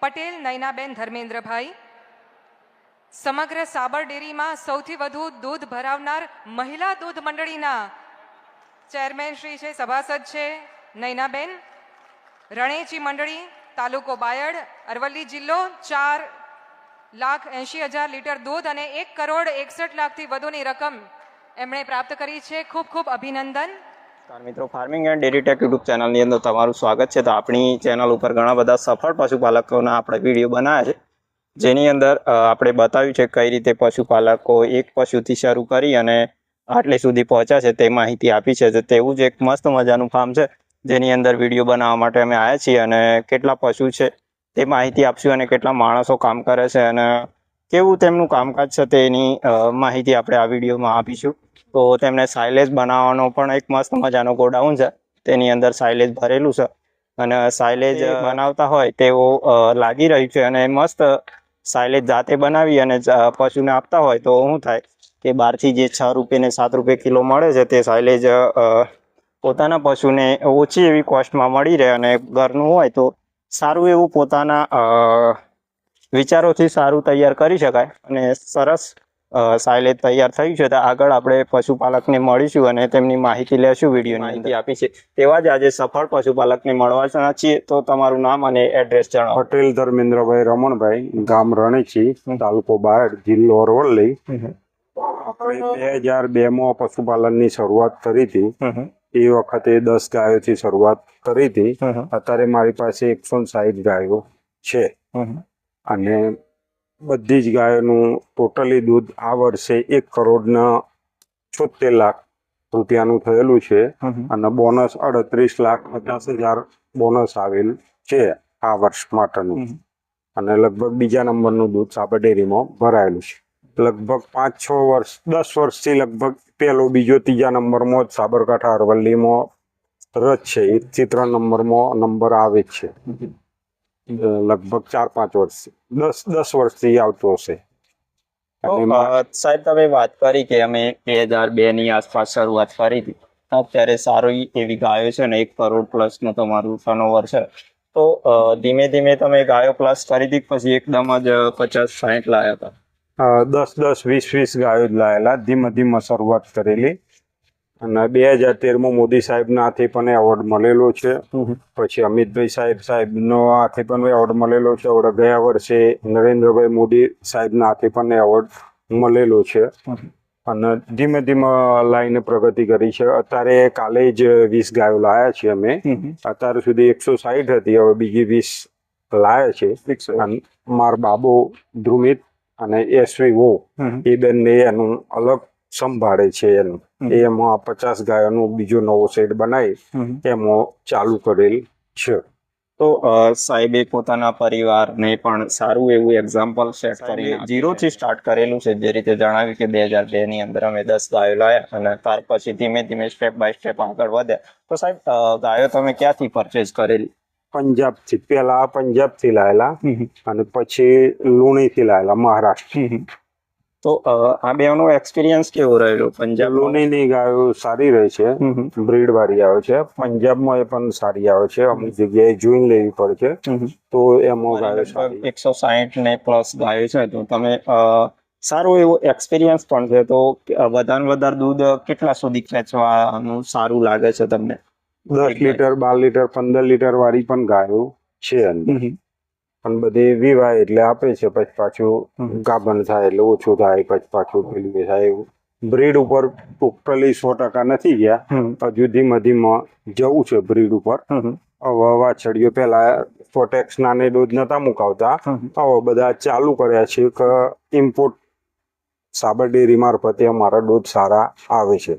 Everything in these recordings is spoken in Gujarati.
પટેલ, નયનાબેન, ધર્મેન્દ્રભાઈ. સમગ્ર સાબર ડેરીમાં સૌથી વધુ દૂધ ભરાવનાર મહિલા દૂધ મંડળીના ચેરમેન શ્રી છે, સભાસદ છે, નયનાબેન. રણેચી મંડળી, તાલુકો બાયડ, અરવલ્લી જિલ્લો, ચાર લાખ એંશી હજાર લીટર દૂધ અને એક કરોડ એકસઠ લાખથી વધુની રકમ એમણે પ્રાપ્ત કરી છે. ખૂબ ખૂબ અભિનંદન. નમસ્કાર મિત્રો farming and dairy tech YouTube ચેનલની અંદર તમારું સ્વાગત છે. તો આપણી ચેનલ ઉપર ઘણા બધા સફળ પશુપાલકોના આપણે વીડિયો બનાવ્યા છે. જેની અંદર આપણે બતાવ્યું છે કઈ રીતે પશુપાલકો એક પશુથી શરૂ કરી અને આટલે સુધી પહોંચ્યા છે તે માહિતી આપી છે. તેવું જ એક મસ્ત મજાનું ફાર્મ છે, જેની અંદર વીડિયો બનાવવા માટે અમે આવ્યા છીએ અને કેટલા પશુ છે તે માહિતી આપશું અને કેટલા માણસો કામ કરે છે અને કેવું તેમનું કામકાજ છે તેની માહિતી આપણે આ વિડીયોમાં આપીશું. તો તેમને સાયલેજ બનાવવાનો પણ એક મસ્ત મજાનો ગોડાઉન છે. તેની અંદર સાયલેજ ભરેલું છે. અને સાયલેજ બનાવતા હોય તેઓ લાગી રહ્યું છે અને મસ્ત સાયલેજ જાતે બનાવી અને પશુને આપતા હોય તો શું થાય કે બહારથી જે છ રૂપિયા ને સાત રૂપિયા કિલો મળે છે તે સાયલેજ પોતાના પશુને ઓછી એવી કોસ્ટમાં મળી રહે અને ઘરનું હોય તો સારું એવું પોતાના વિચારોથી સારું તૈયાર કરી શકાય અને સરસ સાયલેજ તૈયાર થયું છે. તો આગળ આપણે પશુપાલકને મળીશું અને તેમની માહિતી લેશું વીડિયો માહિતી આપી છે. તેવા જ આજે સફળ પશુપાલકને મળવા છીએ. તો તમારું નામ અને એડ્રેસ જણાવો. પટેલ ધર્મેન્દ્રભાઈ રમણભાઈ ગામ રણેચી તાલુકો બાયડ જિલ્લો અરવલ્લી આપણે બે હજાર બે માં પશુપાલનની શરૂઆત કરી હતી. એ વખતે દસ ગાયોથી શરૂઆત કરી હતી. અત્યારે મારી પાસે એકસો સાહીઠ ગાયો છે. અને બધી જ ગાયોનું ટોટલી દૂધ આ વર્ષે એક કરોડના છોતેર લાખ રૂપિયાનું થયેલું છે. અને બોનસ અડત્રીસ લાખ પચાસ હજાર બોનસ આવેલ છે આ વર્ષ માટેનું. અને લગભગ બીજા નંબરનું દૂધ સાબર ડેરીમાં ભરાયેલું છે. લગભગ પાંચ છ વર્ષ દસ વર્ષથી લગભગ પહેલો બીજો ત્રીજા નંબરમાં જ સાબરકાંઠા અરવલ્લીમાં રજ છે. એકથી ત્રણ નંબરમાં નંબર આવે જ છે. લગભગ ચાર પાંચ વર્ષથી દસ દસ વર્ષથી આવતો હશે. સાહેબ તમે વાત કરી કે અમે બે હજાર બે ની આસપાસ શરૂઆત કરી હતી. અત્યારે સારી એવી ગાયો છે ને એક કરોડ પ્લસનું તમારું ટર્નઓવર છે. તો ધીમે ધીમે તમે ગાયો પ્લસ કરી હતી પછી એકદમ જ પચાસ સાહીઠ લાયા હતા? દસ દસ વીસ વીસ ગાયો જ લાયેલા ધીમે ધીમે શરૂઆત કરેલી. અને બે હજાર તેરમાં મોદી સાહેબના હાથે પણ એવોર્ડ મળેલો છે. પછી અમિતભાઈ સાહેબ સાહેબનો હાથે પણ એવોર્ડ મળેલો છે. હવે ગયા વર્ષે નરેન્દ્રભાઈ મોદી સાહેબના હાથે પણ એવોર્ડ મળેલો છે. અને ધીમે ધીમે લાઈને પ્રગતિ કરી છે. અત્યારે કાલે જ વીસ ગાયો લાયા છે અમે. અત્યાર સુધી એકસો સાહીઠ હતી. હવે બીજી વીસ લાયા છે. માર બાબો ધ્રુમિત અને એસવી વો એ બંને એનું અલગ સંભાળે છે એનું. એમાં પચાસ ગાયોનું બીજો નવો સેટ બનાવી એમાં ચાલુ કરેલ છે. તો સાહેબ સાહેબે પોતાના પરિવારને પણ સારું એવું એક્ઝામ્પલ સેટ કરી જીરો થી સ્ટાર્ટ કરેલું છે. જે રીતે જણાવ્યું કે બે હજાર બે ની અંદર અમે દસ ગાયો લાયા અને ત્યાર પછી ધીમે ધીમે સ્ટેપ બાય સ્ટેપ આગળ વધ્યા તો સાહેબ ગાયો તમે ક્યાંથી પરચેઝ કરેલી? પંજાબથી પેલા પંજાબથી લાયેલા અને પછી લુણીથી લાયેલા મહારાષ્ટ્ર. તો આ બેનો એક્સપિરિયન્સ કેવો રહેલો પંજાબ લોનીની ગાયો સારી રહે છે. બ્રીડ વાળી આવે છે. પંજાબમાં એ પણ સારી આવે છે. અમુક જગ્યાએ જોઈન લેવી પડે છે. તો એમાં ગાયો એકસો સાહીઠ ને પ્લસ ગાયો છે. તો તમે સારો એવો એક્સપિરિયન્સ પણ છે. તો વધારે વધારે દૂધ કેટલા સુધી ખેંચવાનું સારું લાગે છે તમને? દસ લીટર બાર લીટર પંદર લીટર વાળી પણ ગાયો છે પણ બધી વિવાય એટલે આપે છે. પછી પાછું ગાભણ થાય એટલે ઓછું થાય પછી પાછું પેલું થાય એવું. બ્રીડ ઉપર ટોટલી સો ટકા નથી ગયા. હજુ ધીમે ધીમે જવું છે બ્રીડ ઉપર. હવે વાછડીઓ પેલા ફોટેક્સ નાને ડોઝ નતા મુકાવતા. હવે બધા ચાલુ કર્યા છે કે ઇમ્પોર્ટ સાબર ડેરી મારફતે અમારા ડોઝ સારા આવે છે.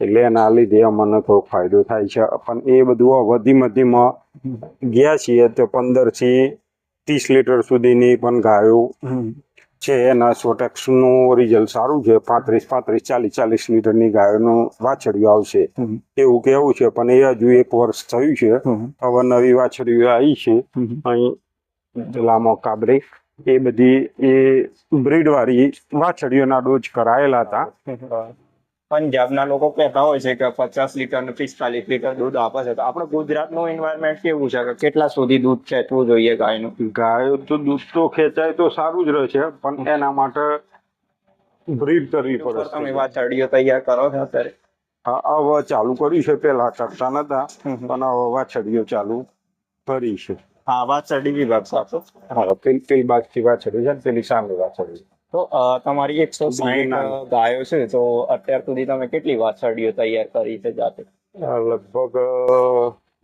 એટલે એના લીધે અમને થોડો ફાયદો થાય છે. પણ એ બધું હવે ધીમે ધીમે ગયા છીએ તો પંદરથી ત્રીસ લીટર સુધીની પણ ગાયો છે. એના સોટેક્સનું રિઝલ્ટ સારું છે. પાંત્રીસ પાંત્રીસ ચાલીસ ચાલીસ લીટરની ગાયોનું વાછડીઓ આવશે. એવું કેવું છે પણ એ હજુ એક વર્ષ થયું છે. હવે નવી વાછડીઓ આવી છે. અહીં લામો કાબરે એ બધી એ બ્રીડવાળી વાછડીઓના ડોઝ કરાયેલા હતા. પંજાબના લોકો કહેતા હોય છે કે પચાસ લીટર ને પિસ્તાલીસ લીટર દૂધ આપે છે. તો આપણે ગુજરાતનું એન્વાયરમેન્ટ કેવું છે? કે કેટલા સુધી દૂધ ખેંચવું જોઈએ ગાયનું? ગાયો તો દૂધ તો ખેંચાય તો સારું જ રહે છે પણ એના માટે બ્રીડ કરવી પડે તમે વાછરડીઓ તૈયાર કરો છો અત્યારે? હા હવે ચાલુ કર્યું છે પેલા કરતા નતા. પણ હવે વાછરડીઓ ચાલુ કરી છે. હા વાછરડી વિભાગ સાથે હા પેલી બાજથી વાછડી છે ને પેલી સામે વાછડી તો તમારી એકસો સાહીઠ ગાયો છે તો અત્યાર સુધી તમે કેટલી વાછરડીઓ તૈયાર કરી છે જાતે? લગભગ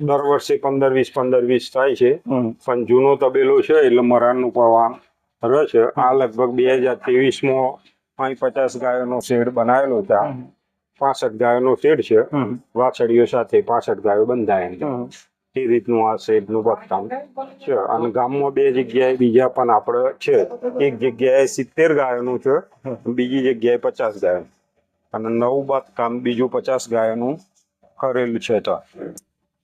દર વર્ષે પંદર વીસ પંદર વીસ થાય છે. પણ જૂનો તબેલો છે એટલે મરાનનું પ્રવાહ છે. આ લગભગ બે હજાર ત્રેવીસમાં અહીં પચાસ ગાયોનો શેડ બનાવેલો છે. પાસઠ ગાયોનો શેડ છે. વાછડીઓ સાથે પાસઠ ગાયો બંધાય એ રીતનું આ શેડનું બાંધકામ છે, અને ગામમાં બે જગ્યાએ બીજા પણ આપણે છે. એક જગ્યાએ સિત્તેર ગાયોનું છે, બીજી જગ્યાએ પચાસ ગાયો. અને નવું બાંધકામ બીજું પચાસ ગાયોનું કરેલું છે તો.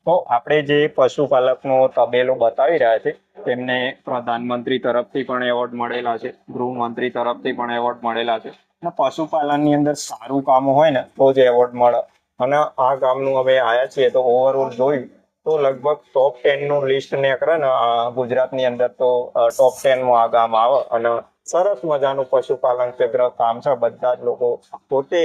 તો આપણે જે પશુપાલકનો તબેલો બતાવી રહ્યા છે, તેમને પ્રધાનમંત્રી તરફથી પણ એવોર્ડ મળેલા છે, ગૃહમંત્રી તરફથી પણ એવોર્ડ મળેલા છે. અને પશુપાલનની અંદર સારું કામ હોય ને, તો જ એવોર્ડ મળે. અને આ ગામનું અમે આવ્યા છીએ તો ઓવરઓલ જોયું તો લગભગ ટોપ ટેનનું લિસ્ટ નીકળે ને ગુજરાતની અંદર તો ટોપ ટેનમાં આ ગામ આવે અને સરસ મજાનું પશુપાલન ક્ષેત્ર કામ છે. બધા જ લોકો પોતે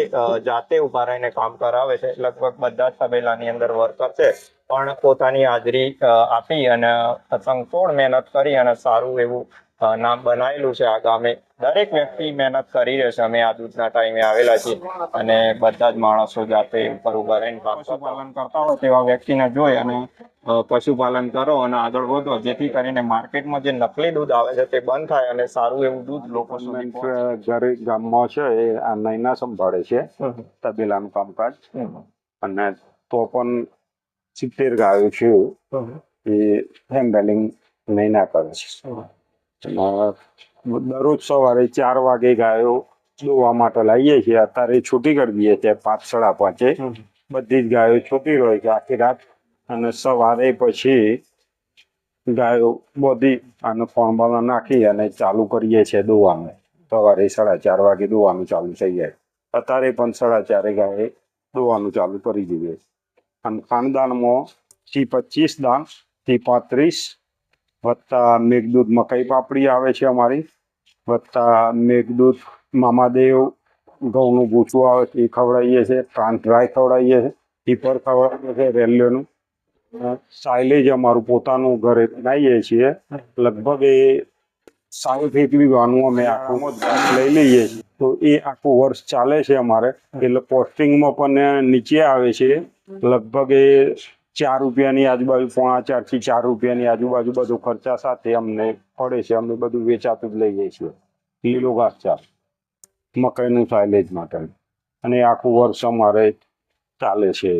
જાતે ઊભા રહીને કામ કરાવે છે. લગભગ બધા જ તબેલાની અંદર વર્કર છે. પણ પોતાની હાજરી આપી અને તંગતોડ મહેનત કરી અને સારું એવું નામ બનાવેલું છે. આ ગામે દરેક વ્યક્તિ મહેનત કરી રહ્યો છે. અમે આ દૂધના ટાઈમે આવેલા છીએ અને બધા જ માણસો જાતે ઉપર ઊભા રહીને પશુપાલન કરતા હોય તેવા વ્યક્તિને જોઈ અને પશુપાલન કરો અને આગળ વધો. જેથી કરીને માર્કેટમાં જે નકલી દૂધ આવે છે તે બંધ થાય અને સારું એવું દૂધ લોકો સુધી ઘરે ગામમાં છે એ આ નૈના સંભાળે છે. તબેલાનું કામકાજ. અને તો પણ સિત્તેર ગાયો છે એ હેન્ડલિંગ નૈના કરે છે. દરરોજ સવારે ચાર વાગે ગાયો દોવા માટે લાવીએ છીએ. અત્યારે છૂટી કરી દઈએ છીએ પાંચ સાડા પાંચે. બધી જ ગાયો છૂટી રહે છે આખી રાત. અને સવારે પછી ગાયો બધી અને ફોર્મમાં નાખી અને ચાલુ કરીએ છીએ દોવાનું. સવારે સાડા ચાર વાગે દોવાનું ચાલુ થઈ જાય. અત્યારે પણ સાડા ચારે ગાયે દોવાનું ચાલુ કરી દઈએ અને ખાનદાનમાં થી પચીસ દાનથી પાંત્રીસ વત્તા મેઘદૂત મકાઈ પાપડી આવે છે અમારી. વત્તા મેઘદૂત મામાદેવ ઘઉંનું ભૂસું આવે છે, એ ખવડાવીએ છીએ. કાન ડ્રાય ખવડાવીએ છીએ. ટીપર ખવડાવીએ છીએ રેલવેનું. સાયલેજ અમારું પોતાનું ઘરે બનાવીએ છીએ. લગભગ એ સાઉથ એકવી વીઘાનું અમે આખું લઈ લઈએ છીએ. તો એ આખું વર્ષ ચાલે છે અમારે. એટલે પોસ્ટિંગમાં પણ નીચે આવે છે. લગભગ એ ચાર રૂપિયાની આજુબાજુ પોણા ચારથી ચાર રૂપિયાની આજુબાજુ બધું ખર્ચા સાથે અમને પડે છે અમે બધું વેચાતું જ લઈએ છીએ લીલો ઘાસચાર મકાઈનું સાયલેજ માટે. અને આખું વર્ષ અમારે ચાલે છે.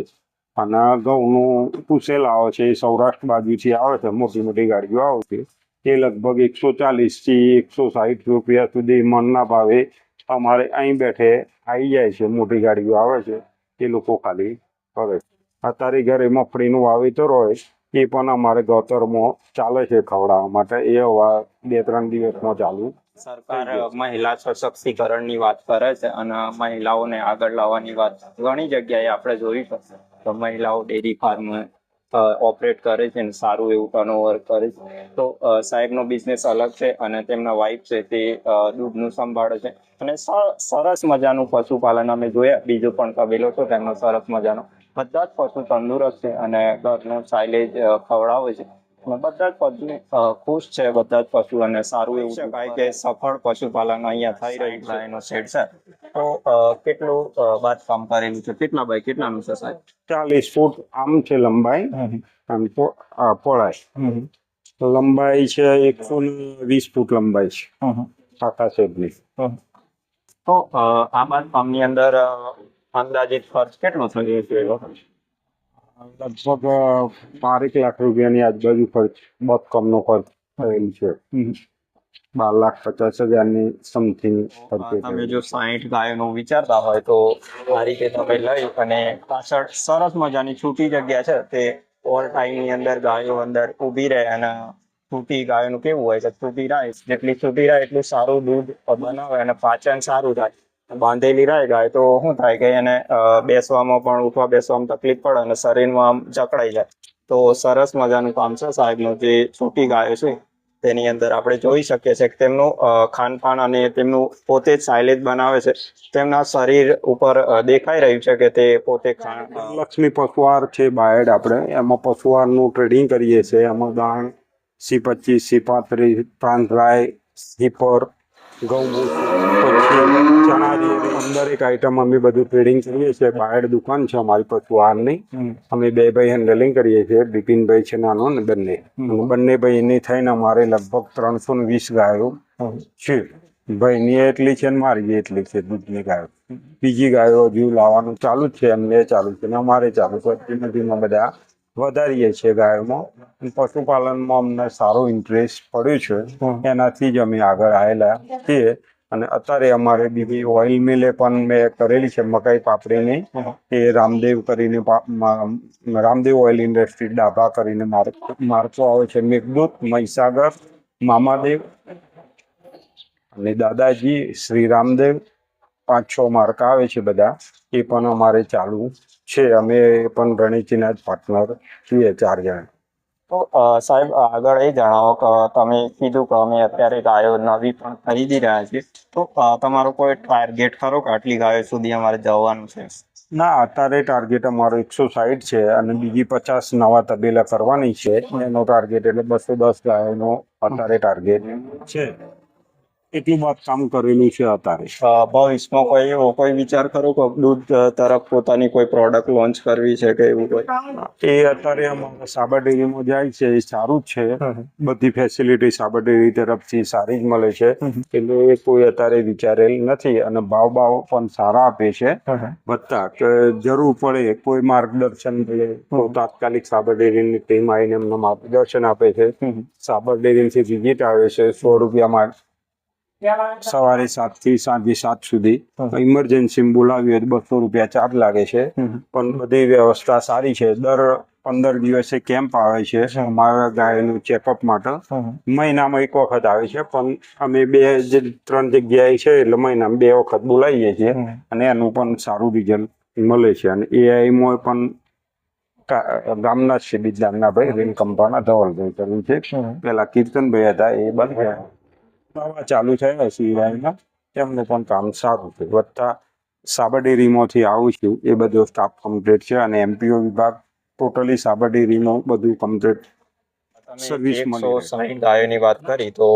અને ઘઉંનું પૂસેલ આવે છે, એ સૌરાષ્ટ્ર બાજુથી આવે છે, મોટી મોટી ગાડીઓ આવે છે. એ લગભગ એકસો ચાલીસથી એકસો સાહીઠ રૂપિયા સુધી મનના ભાવે અમારે અહીં બેઠે આવી જાય છે, મોટી ગાડીઓ આવે છે, એ લોકો ખાલી કરે છે. અત્યારે ઘરે મગફળીનું વાવેતર હોય, એ પણ અમારે ગૌતરમાં ચાલે છે ખવડાવવા માટે. એ બે ત્રણ દિવસમાં ચાલુ. સરકાર મહિલા સશક્તિકરણની વાત કરે છે અને મહિલાઓને આગળ લાવવાની વાત ઘણી જગ્યાએ આપણે જોઈ શકીએ તો મહિલાઓ ડેરી ફાર્મ ઓપરેટ કરે છે અને સારું એવું ટર્નઓવર કરે છે. તો સાહેબનો બિઝનેસ અલગ છે અને તેમના વાઇફ છે તે દૂધનું સંભાળે છે. અને સરસ મજાનું પશુપાલન અમે જોયા. બીજો પણ તબેલો છો, તેમનો સરસ મજાનો. બધા જ પશુ તંદુરસ્ત છે અને ઘરનું સાયલેજ ખવડાવે છે. અને બધા જ પશુ ખુશ છે બધા જ પશુ અને સારું એવું શકાય કે સફળ પશુપાલન અહીંયા થઈ રહ્યું છે. એનો શેડ છે. તો કેટલું બાંધકામ કરેલું છે? કેટલા બાય કેટલાનું છે સાહેબ? ચાલીસ ફૂટ આમ છે લંબાઈ. આમ પહોળાઈ. લંબાઈ છે એકસો ને વીસ ફૂટ લંબાઈ છે. આખા શેડની. તો આ આ બાંધકામની અંદર અંદાજિત ખર્ચ કેટલો થયો છે? લગભગ બારેક લાખ રૂપિયાની આજુબાજુ ખર્ચ બાંધકામનો ખર્ચ થયેલ છે. બાર લાખ પચાસ હજારની સમથિંગ તમે જો સાહીઠ ગાયોનું વિચારતા હોય તો આ રીતે તમે લઈ અને પાછળ સરસ મજાની છૂટી જગ્યા છે તે ઓલ ટાઈમની અંદર ગાયો અંદર ઊભી રહે અને છૂટી ગાયોનું કેવું હોય છે છૂટી રહે જેટલી છૂટી રહે એટલું સારું દૂધ બનાવે અને પાચન સારું થાય. બાંધેલી રહે, ગાય તો શું થાય કે એને બેસવામાં પણ, ઉઠવા બેસવામાં તકલીફ પડે અને શરીરમાં આમ જકડાઈ જાય. તો સરસ મજાનું કામ છે સાહેબનું, જે છૂટી ગાયો છે, તેની અંદર આપણે જોઈ શકીએ છીએ કે તેમનું ખાનપાન અને તેમનું પોતે જ સાયલેજ બનાવે છે. તેમના શરીર ઉપર દેખાઈ રહ્યું છે કે તે પોતે લક્ષ્મી પશુઆર છે બાયડ આપણે. એમાં પશુઆરનું ટ્રેડિંગ કરીએ છીએ. એમાં દાણ સી પચીસ સી પાંત્રીસ પ્રાંતરાય હિપર પછી પંદરેક આઈટમ અમે બધું ટ્રેડિંગ કરીએ છીએ. બાયડ દુકાન છે અમારી પશુઆરની હમ. અમે બે ભાઈ હેન્ડલિંગ કરીએ છીએ. બિપિનભાઈ છે નાનો ને બંને. બંને ભાઈની થઈને અમારે લગભગ ત્રણસો ને વીસ ગાયો છે. ભાઈની એટલી છે ને મારી એટલી છે. દૂધની ગાયો. બીજી ગાયો હજુ લાવવાનું ચાલુ જ છે. એમને ચાલુ છે ને અમારે ચાલુ છે. ધીમે ધીમે બધા વધારીએ છીએ ગાયોમાં. પશુપાલનમાં અમને સારો ઇન્ટરેસ્ટ પડ્યો છે. એનાથી જ અમે આગળ આવેલા છીએ. અને અત્યારે અમારે બીજી ઓઇલ મિલે પણ મેં કરેલી છે મકાઈ પાપડીની. એ રામદેવ કરીને રામદેવ ઓઇલ ઇન્ડસ્ટ્રી ડાભા કરીને માર્ક માર્કો આવે છે મેઘદૂત મહીસાગર મામાદેવ અને દાદાજી શ્રી રામદેવ. પાંચ છ માર્ક આવે છે બધા. એ પણ અમારે ચાલુ છે. અમે પણ રણીચીના જ પાર્ટનર છીએ ચાર જણ. તો સાહેબ આગળ એ જણાવો કે તમે કીધું કે અમે અત્યારે ગાયો નવી પણ ખરીદી રહ્યા છીએ. તો તમારો કોઈ ટાર્ગેટ ખરો કે આટલી ગાયો સુધી અમારે જવાનું છે? ના અત્યારે ટાર્ગેટ અમારો એકસો સાઠ છે અને બીજી પચાસ નવા તબેલા કરવાની છે. એનો ટાર્ગેટ એટલે બસો દસ ગાયોનો અત્યારે ટાર્ગેટ છે. એટલું વાત કામ કરેલું છે અત્યારે. ભવિષ્યમાં કોઈ એવો કોઈ વિચાર કરો કે દૂધ તરફ પોતાની કોઈ પ્રોડક્ટ લોન્ચ કરવી છે કે એવું કોઈ? એ અત્યારે અમારા સાબર ડેરીમાં જાય છે એ સારું જ છે. બધી ફેસિલિટી સાબર ડેરી તરફથી સારી જ મળે છે. એટલે એ કોઈ અત્યારે વિચારેલ નથી અને ભાવ ભાવ પણ સારા આપે છે. બધા કે જરૂર પડે કોઈ માર્ગદર્શન મળે તો તાત્કાલિક સાબર ડેરીની ટીમ આવીને એમને માર્ગદર્શન આપે છે. સાબર ડેરીથી વિઝિટ આવે છે સો રૂપિયામાં સવારે સાતથી સાંજે સાત સુધી ઇમરજન્સી બોલાવી હોય તો બસો રૂપિયા ચાર્જ લાગે છે. પણ બધી વ્યવસ્થા સારી છે. દર પંદર દિવસે કેમ્પ આવે છે. અમારા ગાયનું ચેકઅપ માટે. મહિનામાં એક વખત આવે છે. પણ અમે બે જે ત્રણ જગ્યાએ છે એટલે મહિનામાં બે વખત બોલાવીએ છીએ. અને એનું પણ સારું રિઝલ્ટ મળે છે. અને એઆઈમાં પણ ગામના જ છે બીજાના ભાઈ રેન કંપાના ધવલભાઈ કર્યું છે. પેલા કીર્તનભાઈ હતા એ બંધ થયા. ચાલુ થયા સિવાયના એમનું પણ કામ સારું છે. વધતા સાબર ડેરીમાંથી આવું છું એ બધો સ્ટાફ કમ્પ્લીટ છે અને એમપીઓ વિભાગ ટોટલી સાબર ડેરીનું બધું કમ્પ્લીટ સર્વિસ એકસો સાહીઠ ગાયોની વાત કરી તો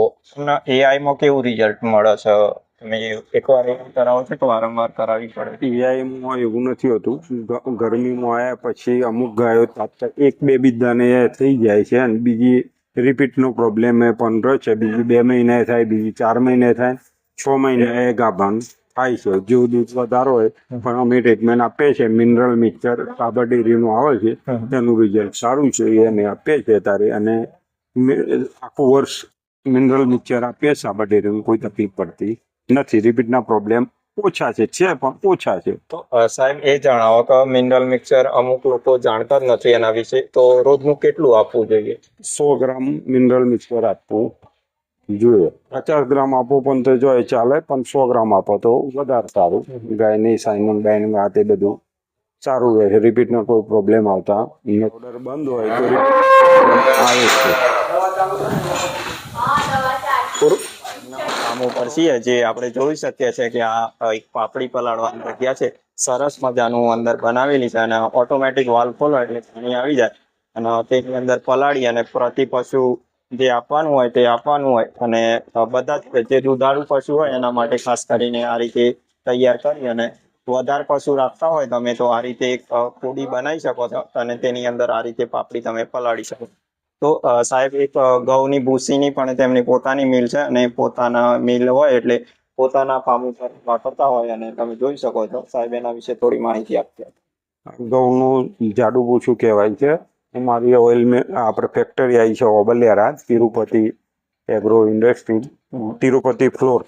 એઆઈમાં કેવું રિઝલ્ટ મળે છે? તમે એકવાર એવું કરાવો છો કે વારંવાર કરાવવી પડે એઆઈમાં એવું નથી હોતું. ગરમીમાં આવ્યા પછી અમુક ગાયો તાત્કાલિક એક બે બીજાને એ થઈ જાય છે અને બીજી રિપીટનો પ્રોબ્લેમ એ પણ રહે છે બીજી બે મહિને થાય બીજી ચાર મહિને થાય છ મહિને એ ગાભાન થાય છે. જો દૂધ વધારો હોય પણ અમે ટ્રીટમેન્ટ આપીએ છીએ. મિનરલ મિક્સર કાબર ડેરીનું આવે છે તેનું રિઝલ્ટ સારું છે એ અમે આપીએ છીએ તારે અને આખું વર્ષ મિનરલ મિક્સર આપીએ સાબર ડેરીનું કોઈ તકલીફ પડતી નથી. રિપીટના પ્રોબ્લેમ ઓછા છે છે પણ ઓછા છે. તો સાહેબ એ જણાવો કે મિનરલ મિક્સર અમુક લોકો જાણતા જ નથી એના વિશે તો રોજનું કેટલું આપવું જોઈએ? સો ગ્રામ મિનરલ મિક્સર આપવું જોઈએ. પચાસ ગ્રામ આપો પણ તો જોઈએ ચાલે પણ સો ગ્રામ આપો તો વધારે સારું. ગાયની સાઇનિંગ બાઇનિંગ આ તે બધું સારું રહે. છે રિપીટનો કોઈ પ્રોબ્લેમ આવતા. ઓર્ડર બંધ હોય તો આવે છે? કામ ઉપર છીએ, જે આપણે જોઈ શકીએ છીએ કે આ એક પાપડી પલાળવાની જગ્યા છે. સરસ મજાનું અંદર બનાવેલી છે અને ઓટોમેટિક વાલ ખોલો એટલે પાણી આવી જાય. અને તેની અંદર પલાળી અને પ્રતિ પશુ જે આપવાનું હોય તે આપવાનું હોય. અને બધા જ જે દુધાળુ પશુ હોય એના માટે ખાસ કરીને આ રીતે તૈયાર કરી અને વધારે પશુ રાખતા હોય તમે તો આ રીતે એક કુડી બનાવી શકો છો અને તેની અંદર આ રીતે પાપડી તમે પલાળી શકો તો સાહેબ, એક ઘઉંની ભૂસીની પણ તેમની પોતાની મિલ છે અને પોતાના મિલ હોય એટલે પોતાના ફાર્મ ઉપર વાપરતા હોય અને તમે જોઈ શકો છો. સાહેબ, એના વિશે થોડી માહિતી આપતી ઘઉંનું જાડુ ભૂસું કહેવાય છે. અમારી ઓઇલ મેં, આપણે ફેક્ટરી આવી છે ઓબલેરા Tirupati agro industry Tirupati flour.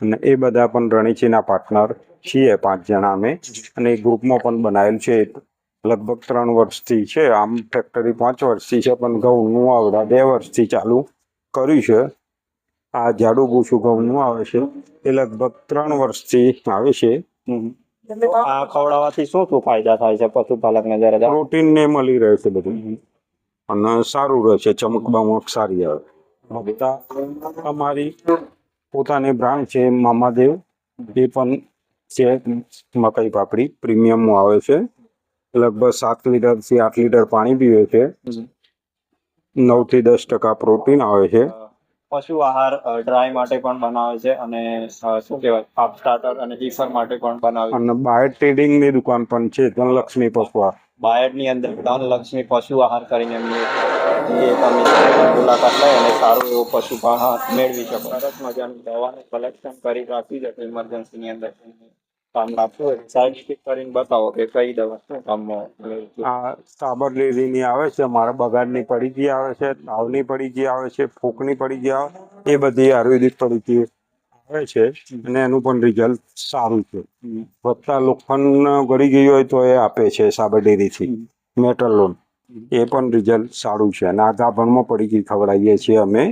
અને એ બધા પણ રણીચીના પાર્ટનર છીએ પાંચ જણા અમે. અને એ ગ્રુપમાં પણ બનાવેલ છે લગભગ ત્રણ વર્ષથી છે. આમ ફેક્ટરી પાંચ વર્ષથી છે પણ ઘઉંનું આવડા બે વર્ષથી ચાલુ કર્યું છે. આ જાડુ ભૂસું ઘઉંનું આવે છે. એ લગભગ ત્રણ વર્ષથી આવે છે. આ ખવડાવવાથી શું શું ફાયદા થાય છે? પશુપાલકને જણાવો. પ્રોટીન ને મળી રહે છે બધું. અને સારું રહે છે. ચમક બમક સારી આવે. અમારી પોતાની બ્રાન્ડ છે મામાદેવ. એ પણ છે. મકાઈ પાપડી પ્રીમિયમ આવે છે. લગભગ સાત લીટરથી આઠ લીટર પાણી પીવે છે. નવથી દસ ટકા પ્રોટીન આવે છે. પશુ આહાર ડ્રાય માટે પણ બનાવે છે અને શું કહેવાય હાફ સ્ટાર્ટર અને ઈફર માટે પણ બનાવે છે. અને બાય ટ્રેડિંગની દુકાન પણ છે ધનલક્ષ્મી પશુ પશુઆ બાયડની અંદર ધનલક્ષ્મી પશુ આહાર કરીને એમની એ તમે મુલાકાત લઈ અને સારું એવું પશુ આહાર મેળવી શકો. સરસ મજાનું દવાનું કલેક્શન કરી રાખી છે ઇમરજન્સીની અંદર. કામ હોય સાઈડ ઇફેક્ટ કરીને બતાવો કે કઈ દવા શું કામમાં આવે છે. આ સાબર ડેરીની આવે છે મારા બગાડની પડીકી આવે છે તાવની પડીકી આવે છે ફૂંકની પડીકી આવે એ બધી આયુર્વેદિક પડીકી આવે છે અને એનું પણ રિઝલ્ટ સારું છે. વધતા લોખંડ ગળી ગયું હોય તો એ આપે છે સાબર ડેરીથી મેટલ લોન એ પણ રિઝલ્ટ સારું છે અને આગા ભણમાં પડી ગઈ ખવડાવીએ છીએ અમે.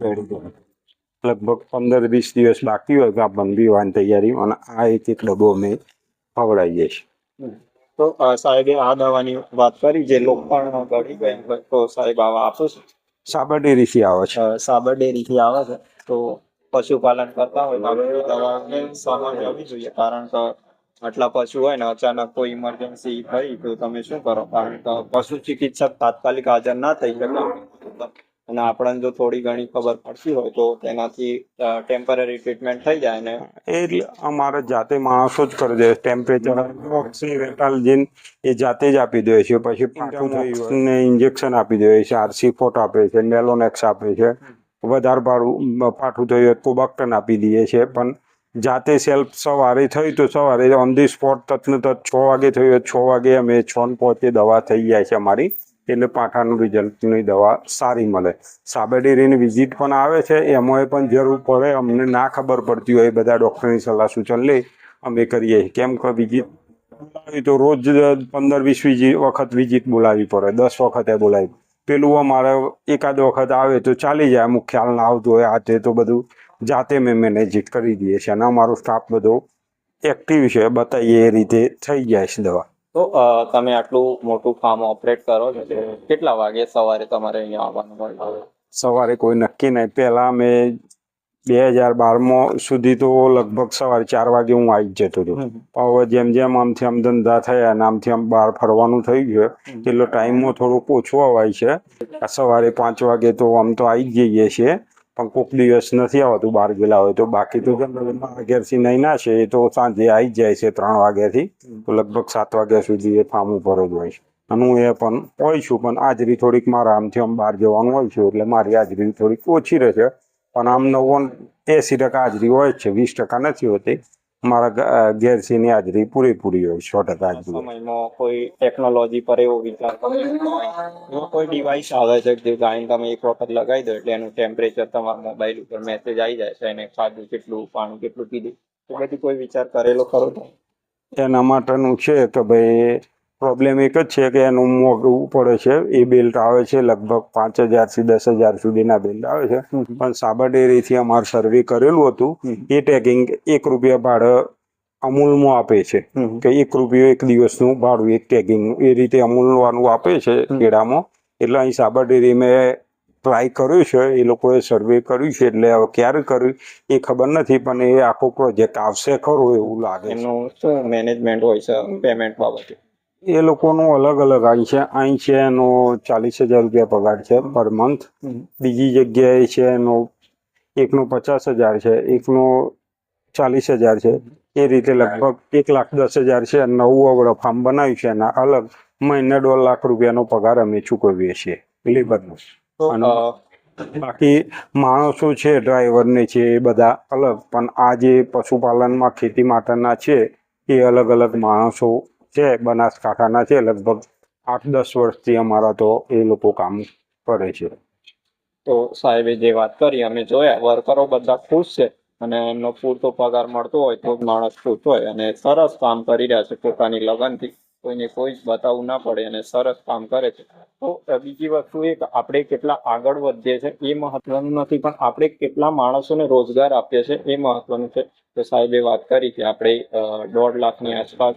પેઢી. લગભગ પંદર વીસ દિવસ બાકી હોય ગાભણ વાની તૈયારી અને આ એક એક ડબ્બો અમે ખવડાવીએ છીએ તો સાહેબ આ દવાની વાત કરી જે લોખંડ ગળી ગયા તો સાહેબ આવા આપો છો? સાબર ડેરીથી આવે છે. સાબર ડેરીથી આવે છે. તો પશુપાલન કરતા હોય તો આ બધી દવાઓને સમજ હોવી જોઈએ કારણ કે આટલા પશુ હોય ને અચાનક કોઈ ઇમરજન્સી થઈ તો તમે શું કરો? કારણ કે પશુ ચિકિત્સક તાત્કાલિક હાજર ના થઈ શકે. અને આપણને જો થોડી ઘણી ખબર પડતી હોય તો તેનાથી ટેમ્પરરી ટ્રીટમેન્ટ થઈ જાય ને. એ અમારે જાતે માણસો જ કરી દે ટેમ્પરેચર ઓક્સિવેટાલજીન એ જાતે જ આપી દે છે. પછી પાછું ને ઇન્જેક્શન આપી દે છે. આરસી ફોટ આપે છે. મેલોનેક્સ આપે છે. વધારે ભાડું પાઠું થયું હોય કોબાક્ટન આપી દઈએ છીએ પણ જાતે સેલ્ફ સવારે થઈ તો સવારે ઓન ધી સ્પોટ તત્ન તત છ વાગે થયું હોય છ વાગે અમે છ ને પહોંચે દવા થઈ જાય છે અમારી. એટલે પાઠાનું રિઝલ્ટની દવા સારી મળે. સાબેડેરીની વિઝિટ પણ આવે છે એમાંય પણ જરૂર પડે, અમને ના ખબર પડતી હોય બધા ડૉક્ટરની સલાહ સૂચન લઈ અમે કરીએ. કેમ કે વિઝિટ બોલાવી તો રોજ પંદર વીસ વિઝિટ વખત વિઝિટ બોલાવી પડે, દસ વખતે બોલાવી પેલું અમારે એકાદ વખત આવે તો ચાલી જાય, અમુક ખ્યાલ ના આવતો હોય આ તે તો બધું જાતે મેં મેનેજ કરી દઈએ છીએ. અને અમારો સ્ટાફ બધો એક્ટિવ છે, બતાવીએ એ રીતે થઈ જાય છે દવા. તો તમે આટલું મોટું ફાર્મ ઓપરેટ કરો છો કેટલા વાગે સવારે તમારે અહીંયા આવવાનું હોય? સવારે કોઈ નક્કી નહીં. પહેલાં મેં બે હજાર બારમાં સુધી તો લગભગ સવારે ચાર વાગે હું આવી જ જતો હતો. પણ હવે જેમ જેમ આમથી આમ ધંધા થયા અને આમથી આમ બહાર ફરવાનું થઈ ગયું એટલે ટાઈમમાં થોડુંક ઓછું અવાય છે. સવારે પાંચ વાગે તો આમ તો આવી જ જઈએ છીએ. પણ કોક દિવસ નથી આવતું બહાર ગયેલા હોય તો. બાકી તો અગિયારથી નહીં ના છે, એ તો સાંજે આવી જાય છે ત્રણ વાગ્યાથી. તો લગભગ સાત વાગ્યા સુધી એ ફાર્મ ઉપર જ હોય છે. અને હું એ પણ હોય છું, પણ હાજરી થોડીક મારા આમથી આમ બહાર જવાનું હોય છે, એટલે મારી હાજરી થોડીક ઓછી રહે છે પણ આમ નવ્વાણું એંસી ટકા હાજરી હોય છે, વીસ ટકા નથી હોતી. મારા ગેરસીની હાજરી પૂરેપૂરી હોય સો ટકા હાજરી સમયમાં કોઈ ટેકનોલોજી પર એવો વિચાર કરો એવો કોઈ ડિવાઇસ આવે છે કે જે ગાયન તમે એક વખત લગાવી દો એટલે એનું ટેમ્પરેચર તમારા મોબાઈલ ઉપર મેસેજ આવી જાય છે એને ખાધું કેટલું પાણી કેટલું પીધું. એ બધી કોઈ વિચાર કરેલો ખરો તો? એના માટેનું છે કે ભાઈ પ્રોબ્લેમ એક જ છે કે એનું મોંઘું પડે છે. એ બેલ્ટ આવે છે લગભગ પાંચ હજારથી દસ હજાર સુધીના બેલ્ટ આવે છે. પણ સાબર ડેરીથી અમારે સર્વે કરેલું હતું. એ ટેગિંગ એક રૂપિયા ભાડે અમૂલમાં આપે છે. કે એક રૂપિયો એક દિવસનું ભાડું એક ટેગિંગનું એ રીતે અમૂલવાનું આપે છે કેળામાં. એટલે અહીં સાબર ડેરી મેં ટ્રાય કર્યું છે. એ લોકોએ સર્વે કર્યું છે. એટલે હવે ક્યારે કર્યું એ ખબર નથી પણ એ આખો પ્રોજેક્ટ આવશે ખરો એવું લાગે મેનેજમેન્ટ હોય છે પેમેન્ટ બાબતે? એ લોકોનું અલગ અલગ અહીં છે. અહીં છે એનો ચાલીસ હજાર રૂપિયા પગાર છે પર મંથ. બીજી જગ્યાએ છે એનો એકનો પચાસ હજાર છે એકનો ચાલીસ હજાર છે. એ રીતે લગભગ એક લાખ દસ હજાર છે. નવું અવડે ફાર્મ બનાવ્યું છે એના અલગ મહિને દોઢ લાખ રૂપિયાનો પગાર અમે ચૂકવીએ છીએ લેબરનો. બાકી માણસો છે ડ્રાઈવરને છે એ બધા અલગ. પણ આ જે પશુપાલનમાં ખેતી માટેના છે એ અલગ અલગ માણસો છે, બનાસકાંઠાના છે, લગભગ આઠ દસ વર્ષથી અમારા તો એ લોકો કામ કરે છે. તો સાહેબે જે વાત કરી, અમે જોયા, વર્કરો બધા ખુશ છે અને એમનો પૂરતો પગાર મળતો હોય તો માણસ ખુશ હોય અને સરસ કામ કરી રહ્યા છે પોતાની લગનથી. કોઈને કોઈ જ બતાવવું ના પડે અને સરસ કામ કરે છે. તો બીજી વસ્તુ એ કે આપણે કેટલા આગળ વધીએ છે એ મહત્વનું નથી પણ આપણે કેટલા માણસોને રોજગાર આપીએ છે એ મહત્વનું છે. તો સાહેબે વાત કરી કે આપણે દોઢ લાખની આસપાસ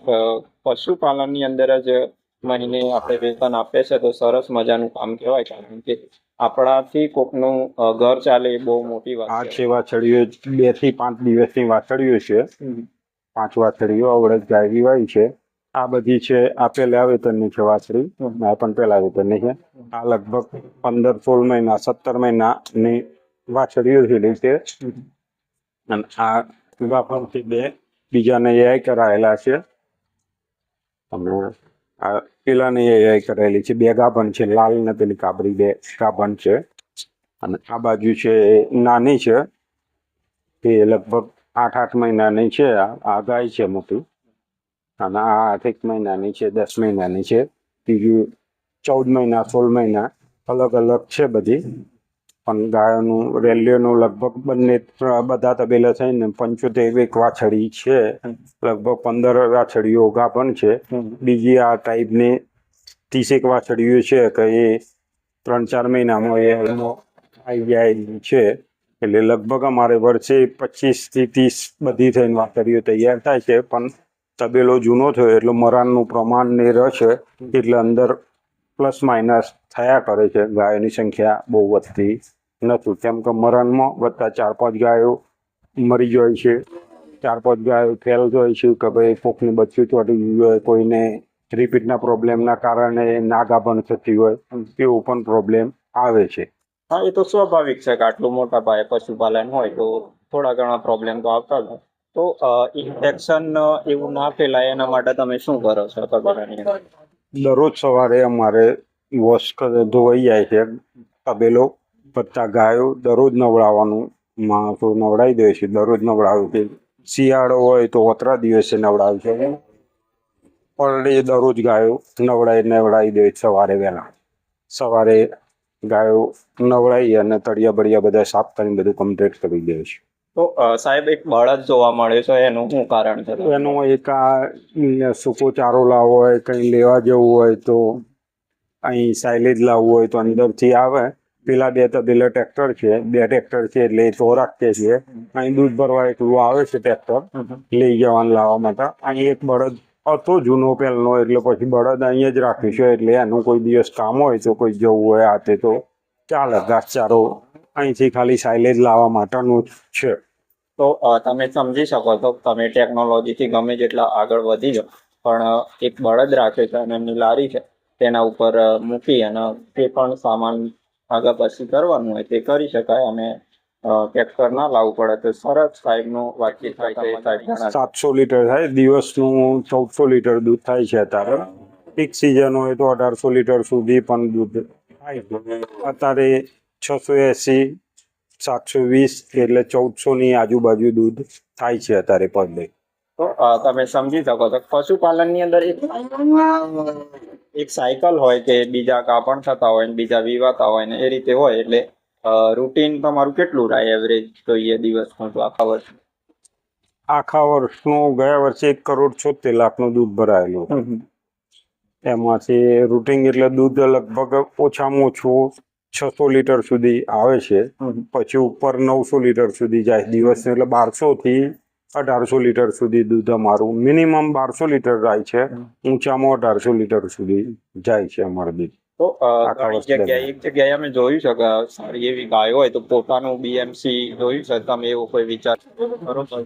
પશુપાલનની અંદર જ મહિને આપણે વેતન આપીએ છે તો સરસ મજાનું કામ કહેવાય કારણ કે આપણાથી કોકનું ઘર ચાલે એ બહુ મોટી વાત છે વાછડીઓ બેથી પાંચ દિવસની વાછડીઓ છે. પાંચ વાછડીઓ અવળદ ગાયવી હોય છે. આ બધી છે આ પહેલા વેતનની છે વાછડી આ પણ પહેલા વેતનની છે. આ લગભગ પંદર સોળ મહિના સત્તર મહિનાની વાછડીઓ થયેલી છે અને આ ગાભણથી બે બીજાને એઆઈ કરાયેલા છે. અને આ પેલાને એઆઈ કરાયેલી છે. બે ગાભણ છે લાલ ને પેલી કાબરી બે ગાભણ છે. અને આ બાજુ છે નાની છે. એ લગભગ આઠ આઠ મહિનાની છે. આ આ ગાય છે મોટી. અને આ આઠ એક મહિનાની છે, દસ મહિનાની છે, બીજું ચૌદ મહિના, સોળ મહિના, અલગ અલગ છે બધી. પણ ગાયોનું, રેલીઓનું લગભગ બંને બધા તબેલા થઈને પંચોતેર એક વાછડી છે. લગભગ પંદર વાછડીઓ ગાભણ છે. બીજી આ ટાઈપની ત્રીસેક વાછડીઓ છે કે એ ત્રણ ચાર મહિનામાં એ એમાં આવી જાય છે. એટલે લગભગ અમારે વર્ષે પચીસથી ત્રીસ બધી થઈને વાછડીઓ તૈયાર થાય છે. પણ તબેલો જૂનો થયો એટલે મરાનનું પ્રમાણ ને રસ એટલે અંદર પ્લસ માઇનસ થયા કરે છે. ગાયોની સંખ્યા બહુ વધતી નથી. કેમ કે મરણમાં વધતા ચાર પાંચ ગાયો મરી જાય છે. ચાર પાંચ ગાયો ફેલ જાય છે કે ભાઈ કોકનું બચ્ચું ચોટી ગયું હોય, કોઈને રિપીટના પ્રોબ્લેમના કારણે નાગા પણ થતી હોય, તેવો પણ પ્રોબ્લેમ આવે છે. હા, એ તો સ્વાભાવિક છે કે આટલું મોટા પાયે પશુપાલન હોય તો થોડા ઘણા પ્રોબ્લેમ તો આવતા જ હોય. તો ઇન્ફેક્શન એવું ના ફેલાય એના માટે તમે શું કરો છો તબેલાની દરરોજ સવારે અમારે વોશ ધોવાઈ જાય છે, તબેલો બધા ગાયો દરરોજ નવડાવવાનું માણસો નવડાવી દે છે, દરરોજ નવડાવે છે. શિયાળો હોય તો ઓતરા દિવસે નવડાવે છે. પર ડે દરરોજ ગાયો નવડાવી નવડાવી દે સવારે વહેલા. સવારે ગાયો નવડાવી અને તળિયા બળિયા બધા સાફ કરીને બધું કમ્પ્લીટ કરી દે છે. તો સાહેબ, એક બળદ જોવા મળે છે, એનું શું કારણ છે? એનો એક આ સૂકો ચારો લાવવો હોય, કંઈ લેવા જવું હોય તો અહીં સાયલેજ લાવવું હોય તો અંદરથી આવે. પેલા બે તબેલા ટ્રેક્ટર છે, બે ટ્રેક્ટર છે એટલે તો રાખીએ છીએ અહીં દૂધ ભરવા એકલું આવે છે ટ્રેક્ટર. લઈ જવાનું લાવવા માટે. અહીં એક બળદ હતો, જૂનો પહેલનો એટલે પછી બળદ અહીંયા જ રાખ્યું છે, એટલે એનું કોઈ દિવસ કામ હોય તો કોઈ જવું હોય આ તે તો ચાલે, ઘાસચારો અહીંથી ખાલી સાઇલેજ લાવવા માટેનું જ છે. તો તમે સમજી શકો છો તમે ટેકનોલોજીથી ગમે જેટલા આગળ વધી જાઓ પણ એક બળદ રાખે છે અને એમની લારી છે તેના ઉપર મૂકી અને તે પણ સામાન આગળ પછી કરવાનું હોય તે કરી શકાય અને ટ્રેક્ટર ના લાવવું પડે તો સરસ સાહેબનું વાક્ય થાય છે. સાતસો લીટર થાય દિવસનું ચૌદસો લીટર દૂધ થાય છે અત્યારે. પીક સિઝન હોય તો અઢારસો લીટર સુધી પણ દૂધ થાય અત્યારે છસો એસી સાતસો વીસ એટલે ચૌદસો ની આજુબાજુ દૂધ થાય છે અત્યારે પર ડે તો તમે સમજી શકો છો. પશુપાલનની અંદર એક એક સાયકલ હોય કે બીજા કાપણ થતા હોય ને બીજા વિવાતા હોય ને એ રીતે હોય એટલે રૂટીન તમારું કેટલું રહે એવરેજ જોઈએ દિવસનું તો આખા વર્ષ આખા વર્ષનું ગયા વર્ષે એક કરોડ છોતેર લાખનું દૂધ ભરાયેલું. એમાંથી રૂટિંગ એટલે દૂધ લગભગ ઓછામાં ઓછું છસો લીટર સુધી આવે છે. પછી ઉપર નવસો લીટર સુધી જાય દિવસ એટલે બારસો થી અઢારસો લીટર સુધી દૂધ અમારું મિનિમમ બારસો લીટર જાય છે. ઊંચામાં અઢારસો લીટર સુધી જાય છે અમારું દૂધ. તો જગ્યાએ એક જગ્યાએ અમે જોયું છે કે સારી એવી ગાયો હોય તો પોતાનું બીએમસી જોયું છે? તમે એવો કોઈ વિચાર બરોબર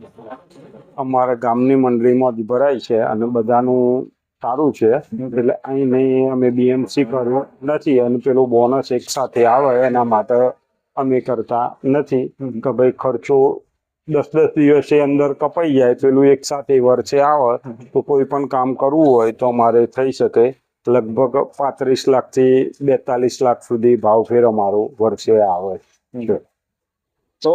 અમારા ગામની મંડળીમાં જ ભરાય છે અને બધાનું સારું છે. એટલે અહીં નહીં, અમે બીએમસી કર્યું નથી અને પેલું બોનસ એક સાથે આવે એના માટે અમે કરતા નથી. કે ભાઈ ખર્ચો દસ દસ દિવસે અંદર કપાઈ જાય, પેલું એક સાથે વર્ષે આવે, તો કોઈ પણ કામ કરવું હોય તો અમારે થઈ શકે. લગભગ પાંત્રીસ લાખથી બેતાલીસ લાખ સુધી ભાવ ફેર અમારો વર્ષે આવે છે. તો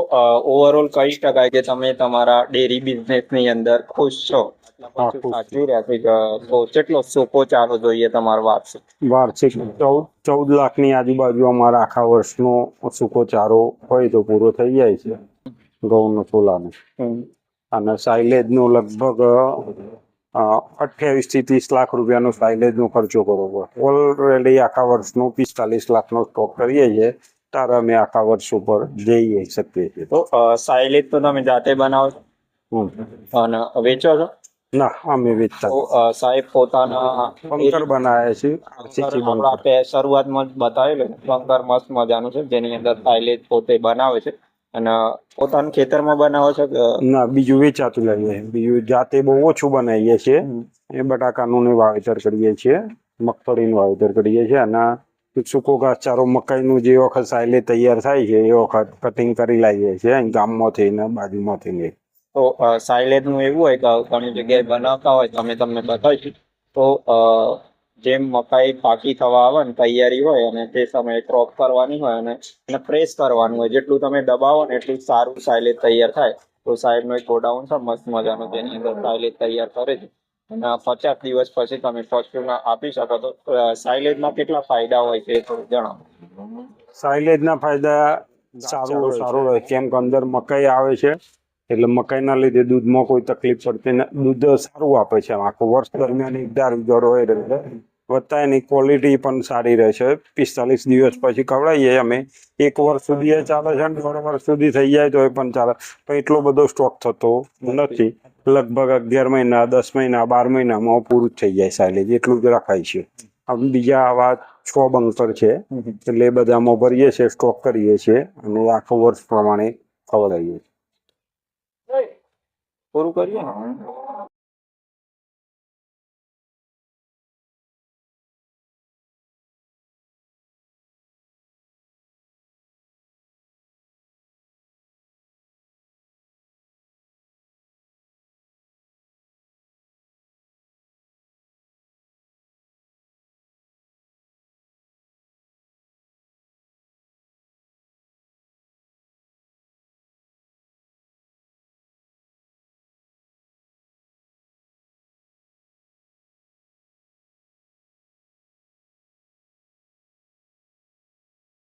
ઓવરઓલ કહી શકાય કે તમે તમારા ડેરી બિઝનેસની અંદર ખુશ છું. સાચવી રહ્યા તો કેટલો ચાલો જોઈએ તમારો વાર્ષિક વાર્ષિક ચૌદ ચૌદ લાખની આજુબાજુ અમારા આખા વર્ષનો સૂકો ચારો હોય તો પૂરો થઈ જાય છે. ઘઉંનો સોલાનો અને સાયલેજનો લગભગ અઠ્યાવીસથી ત્રીસ લાખ રૂપિયાનો સાયલેજ નો ખર્ચો કરવો પડે. ઓલરેડી આખા વર્ષનો પિસ્તાલીસ લાખનો સ્ટોક કરીએ છીએ. ત્યારે અમે આખા વર્ષ ઉપર જઈ શકીએ છીએ. તો સાયલેજ તો તમે જાતે બનાવો અને વેચો છો? ના અમે વેચતા સાહેબ પોતાના પંકર બનાવ્યા છે આપણે શરૂઆતમાં જ બતાવેલું છે. મસ્ત મજાનું છે જેની અંદર સાયલેજ પોતે બનાવે છે અને પોતાના ખેતરમાં બનાવો છો ના બીજું વેચાતું લઈએ બીજું જાતે બહુ ઓછું બનાવીએ છીએ. એ બટાકાનું ને વાવેતર કરીએ છીએ મગફળીનું વાવેતર કરીએ છીએ અને સૂકો ઘાસચારો મકાઈનું જે વખત સાયલે તૈયાર થાય છે એ વખત કટિંગ કરી લાવીએ છીએ ગામમાંથી ને બાજુમાંથી ને. તો સાયલેજનું એવું હોય કે ઘણી જગ્યાએ બનાવતા હોય તો અમે તમને બતાવીશું. તો જેમ મકાઈ પાકી થવા આવે ને તૈયારી હોય અને તે સમયે ક્રોપ કરવાની હોય અને એને પ્રેસ કરવાનું હોય. જેટલું તમે દબાવો ને એટલું સારું સાયલેજ તૈયાર થાય. તો સાહેબનો એક ગોડાઉન છે મસ્ત મજાનો તેની અંદર સાયલેજ તૈયાર કરે છે. અને પચાસ દિવસ પછી તમે પશુને આપી શકો તો સાયલેજમાં કેટલા ફાયદા હોય છે એ થોડું જણાવો. સાયલેજના ફાયદા સારું સારું રહે કેમ કે અંદર મકાઈ આવે છે એટલે મકાઈના લીધે દૂધમાં કોઈ તકલીફ પડતી દૂધ સારું આપે છે આખું વર્ષ દરમિયાન એક ધાર ઉજળ હોય એટલે વત્તા એની ક્વોલિટી પણ સારી રહેશે પિસ્તાલીસ દિવસ પછી ખવડાવીએ અમે. એક વર્ષ સુધી એ ચાલે છે ને દોઢ વર્ષ સુધી થઈ જાય તો એ પણ ચાલે. પણ એટલો બધો સ્ટોક થતો નથી. લગભગ અગિયાર મહિના દસ મહિના બાર મહિનામાં પૂરું જ થઈ જાય સાયલેજ એટલું જ રખાય છે. આમ બીજા આવા છ બંકર છે. એટલે એ બધામાં ભરીએ છીએ સ્ટોક કરીએ છીએ અને આખો વર્ષ પ્રમાણે ખવડાવીએ છીએ. પૂરું કરીએ? ને